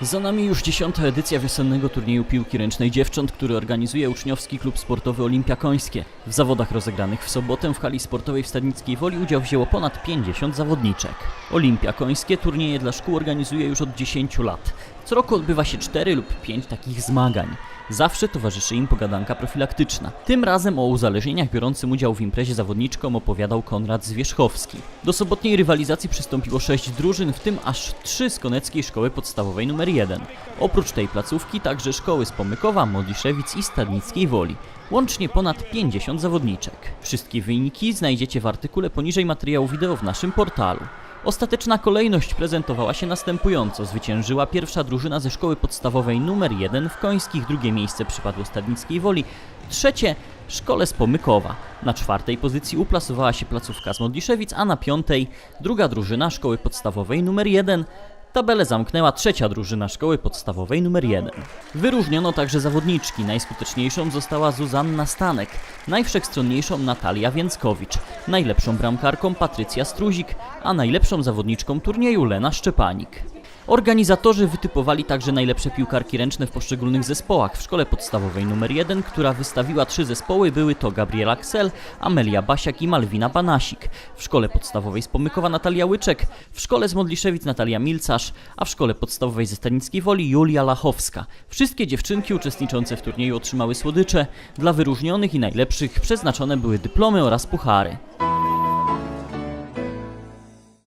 Za nami już dziesiąta edycja wiosennego turnieju piłki ręcznej dziewcząt, który organizuje uczniowski klub sportowy Olimpia Końskie. W zawodach rozegranych w sobotę w hali sportowej w Stadnickiej Woli udział wzięło ponad 50 zawodniczek. Olimpia Końskie turnieje dla szkół organizuje już od 10 lat. Co roku odbywa się 4 lub 5 takich zmagań. Zawsze towarzyszy im pogadanka profilaktyczna. Tym razem o uzależnieniach biorącym udział w imprezie zawodniczkom opowiadał Konrad Zwierzchowski. Do sobotniej rywalizacji przystąpiło sześć drużyn, w tym aż trzy z Koneckiej Szkoły Podstawowej nr 1. Oprócz tej placówki także szkoły z Pomykowa, Modliszewic i Stadnickiej Woli. Łącznie ponad 50 zawodniczek. Wszystkie wyniki znajdziecie w artykule poniżej materiału wideo w naszym portalu. Ostateczna kolejność prezentowała się następująco. Zwyciężyła pierwsza drużyna ze szkoły podstawowej numer 1 w Końskich, drugie miejsce przypadło Stadnickiej Woli, trzecie szkole z Pomykowa. Na czwartej pozycji uplasowała się placówka z Modliszewic, a na piątej druga drużyna szkoły podstawowej numer 1. Tabelę zamknęła trzecia drużyna szkoły podstawowej numer 1. Wyróżniono także zawodniczki. Najskuteczniejszą została Zuzanna Stanek, najwszechstronniejszą Natalia Więckowicz, najlepszą bramkarką Patrycja Struzik, a najlepszą zawodniczką turnieju Lena Szczepanik. Organizatorzy wytypowali także najlepsze piłkarki ręczne w poszczególnych zespołach. W szkole podstawowej numer 1, która wystawiła trzy zespoły, były to Gabriela Ksel, Amelia Basiak i Malwina Banasik. W szkole podstawowej z Pomykowa Natalia Łyczek, w szkole z Modliszewic Natalia Milcarz, a w szkole podstawowej ze Stanickiej Woli Julia Lachowska. Wszystkie dziewczynki uczestniczące w turnieju otrzymały słodycze. Dla wyróżnionych i najlepszych przeznaczone były dyplomy oraz puchary.